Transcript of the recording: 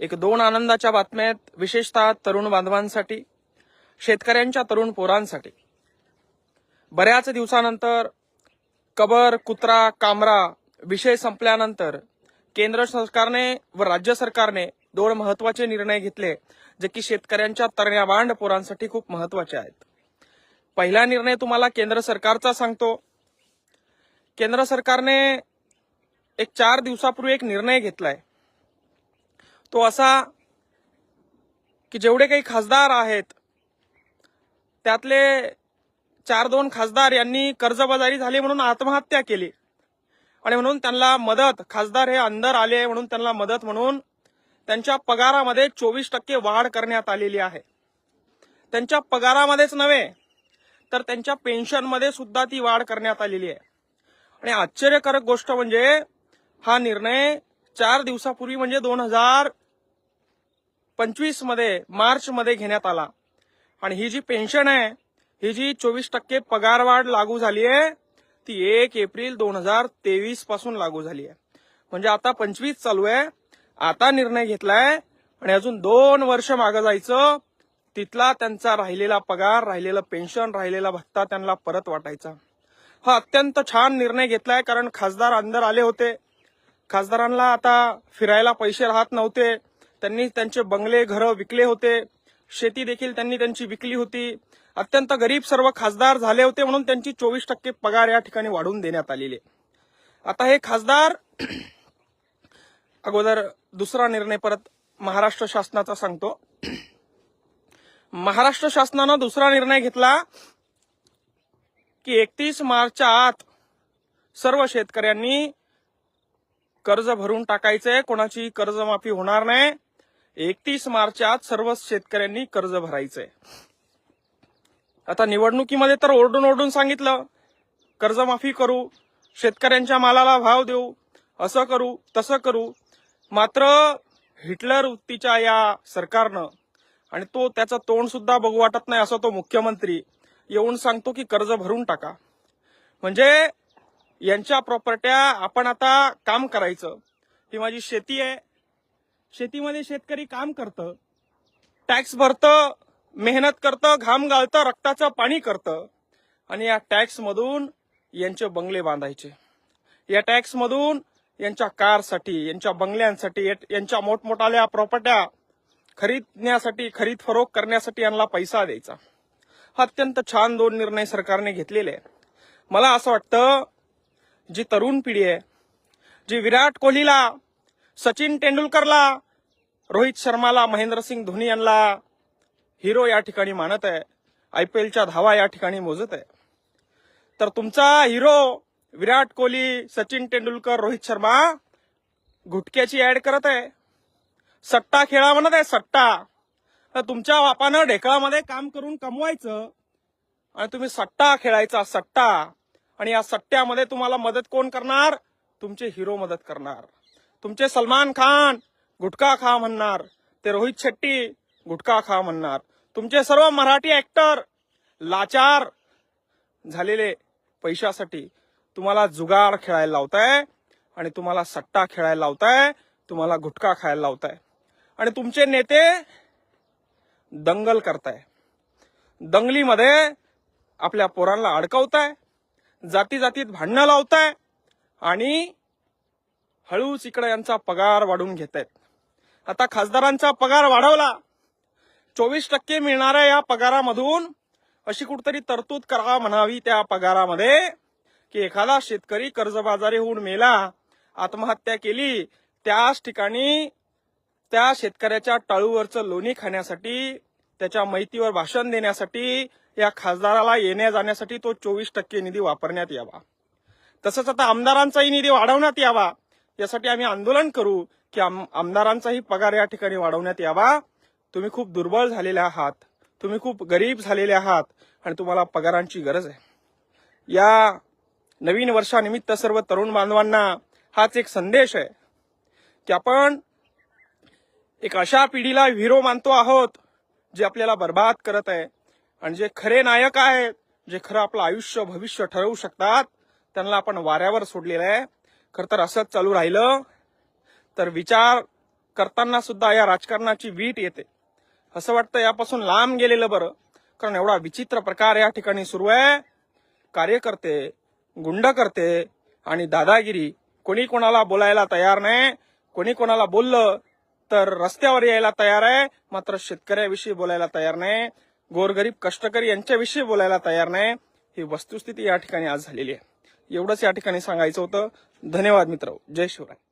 एक दोन आनंदाच्या बातम्या आहेत विशेषतः तरुण बांधवांसाठी शेतकऱ्यांच्या तरुण पोरांसाठी. बऱ्याच दिवसानंतर कबर कुत्रा कामरा विषय संपल्यानंतर केंद्र सरकारने व राज्य सरकारने दोन महत्त्वाचे निर्णय घेतले जे की शेतकऱ्यांच्या तरण्या बांड पोरांसाठी खूप महत्त्वाचे आहेत. पहिला निर्णय तुम्हाला केंद्र सरकारचा सांगतो. केंद्र सरकारने एक चार दिवसापूर्वी एक निर्णय घेतलाय. तो असा की जेवढे काही खासदार आहेत त्यातले चार दोन खासदार यांनी कर्जबाजारी झाली म्हणून आत्महत्या केली. आणि म्हणून त्यांना मदत खासदार हे अंदर आले म्हणून त्यांना मदत म्हणून त्यांच्या पगारामध्ये चोवीस टक्के वाढ करण्यात आलेली आहे. त्यांच्या पगारामध्येच नव्हे तर त्यांच्या पेन्शनमध्ये सुद्धा ती वाढ करण्यात आलेली आहे. आणि आश्चर्यकारक गोष्ट म्हणजे हा निर्णय चार दिवसापूर्वी म्हणजे दोन हजार पंचवीसमध्ये मार्च मध्ये घेण्यात आला. आणि ही जी पेन्शन आहे ही जी चोवीस टक्के पगारवाढ लागू झाली आहे ती एक एप्रिल दोन हजार तेवीसपासून लागू झाली आहे. म्हणजे आता पंचवीस चालू आहे आता निर्णय घेतलाय आणि अजून दोन वर्ष मागं जायचं तिथला त्यांचा राहिलेला पगार राहिलेला पेन्शन राहिलेला भत्ता त्यांना परत वाटायचा. हा अत्यंत छान निर्णय घेतलाय कारण खासदार अंदर आले होते. खासदारांना आता फिरायला पैसे राहत नव्हते. त्यांनी त्यांचे बंगले घरं विकले होते. शेती देखील त्यांनी त्यांची विकली होती. अत्यंत गरीब सर्व खासदार झाले होते म्हणून त्यांची चोवीस टक्के पगार या ठिकाणी वाढवून देण्यात आलेली. आता हे खासदार अगोदर दुसरा निर्णय परत महाराष्ट्र शासनाचा सांगतो. महाराष्ट्र शासनानं दुसरा निर्णय घेतला की एकतीस मार्चच्या आत सर्व शेतकऱ्यांनी कर्ज भरून टाकायचंय कोणाची कर्जमाफी होणार नाही. एकतीस मार्चच्या आत सर्व शेतकऱ्यांनी कर्ज भरायचंय. आता निवडणुकीमध्ये तर ओरडून ओरडून सांगितलं कर्जमाफी करू शेतकऱ्यांच्या मालाला भाव देऊ असं करू तसं करू. मात्र हिटलर वृत्तीच्या या सरकारनं आणि तो त्याचं तोंड सुद्धा बघू वाटत नाही असं तो मुख्यमंत्री येऊन सांगतो की कर्ज भरून टाका. म्हणजे यांच्या प्रॉपर्ट्या आपण आता काम करायचं. ही माझी शेती आहे. शेतीमध्ये शेतकरी काम करतं टॅक्स भरतं मेहनत करतं घाम गाळतं रक्ताचं पाणी करतं. आणि या टॅक्समधून यांचे बंगले बांधायचे. या टॅक्समधून यांच्या कारसाठी यांच्या बंगल्यांसाठी यांच्या मोठमोठाल्या प्रॉपर्ट्या खरीदण्यासाठी खरीद फरोख करण्यासाठी यांना पैसा द्यायचा. हा अत्यंत छान दोन निर्णय सरकारने घेतलेले आहे मला असं वाटतं जी तरुण पिढी आहे जी विराट कोहलीला सचिन तेंडुलकरला रोहित शर्माला महेंद्रसिंग धोनी यांना हिरो या ठिकाणी मानत आहे. आय पी एलच्या धावा या ठिकाणी मोजत आहे. तर तुमचा हिरो विराट कोहली सचिन तेंडुलकर रोहित शर्मा घुटक्याची ऍड करत आहे. सट्टा खेळा म्हणत आहे सट्टा. तर तुमच्या बापानं ढेकळामध्ये काम करून कमवायचं आणि तुम्ही सट्टा खेळायचा सट्टा. आणि या सट्ट्यामध्ये तुम्हाला मदत कोण करणार? तुमचे हिरो मदत करणार. तुमचे सलमान खान गुटखा खा म्हणणार. ते रोहित शेट्टी गुटखा खा म्हणणार. तुमचे सर्व मराठी ऍक्टर लाचार झालेले पैशासाठी तुम्हाला जुगार खेळायला लावताय आणि तुम्हाला सट्टा खेळायला लावताय तुम्हाला गुटखा खायला लावताय. आणि तुमचे नेते दंगल करताय. दंगलीमध्ये आपल्या पोरांना अडकवताय जाती जातीत भांडणं लावताय आणि हळूच इकडे यांचा पगार वाढवून घेत आहेत आता खासदारांचा पगार वाढवला. चोवीस टक्के मिळणाऱ्या या पगारामधून अशी कुठतरी तरतूद करा म्हणावी त्या पगारामध्ये की एखादा शेतकरी कर्जबाजारी होऊन मेला आत्महत्या केली त्याच ठिकाणी त्या शेतकऱ्याच्या टाळूवरचं लोणी खाण्यासाठी त्याच्या माहितीवर भाषण देण्यासाठी या खासदाराला येण्या जाण्यासाठी तो चोवीस टक्के निधी वापरण्यात यावा. तसंच आता आमदारांचाही निधी वाढवण्यात यावा. यासाठी आम्ही आंदोलन करू की आम- आमदारांचाही पगार या ठिकाणी वाढवण्यात यावा. तुम्ही खूप दुर्बळ झालेले आहात. तुम्ही खूप गरीब झालेले आहात आणि तुम्हाला पगारांची गरज आहे. या नवीन वर्षानिमित्त सर्व तरुण बांधवांना हाच एक संदेश आहे की आपण एक अशा पिढीला हिरो मानतो आहोत जे आपल्याला बर्बाद करत आहे आणि जे खरे नायक आहेत जे खरं आपलं आयुष्य भविष्य ठरवू शकतात त्यांना आपण वाऱ्यावर सोडलेलं आहे. खर तर असंच चालू राहिलं. तर विचार करताना सुद्धा या राजकारणाची वीट येते. असं वाटतं यापासून लांब गेलेलं बरं. कारण एवढा विचित्र प्रकार या ठिकाणी सुरू आहे. कार्यकर्ते गुंड करते आणि दादागिरी कोणी कोणाला बोलायला तयार नाही. कोणी कोणाला बोललं तर रस्त्यावर यायला तयार आहे. मात्र शेतकऱ्याविषयी बोलायला तयार नाही. गोरगरीब कष्टकरी यांच्याविषयी बोलायला तयार नाही. ही वस्तुस्थिती या ठिकाणी आज झालेली आहे. एवढंच या ठिकाणी सांगायचं होतं. धन्यवाद मित्र जय शिवराय.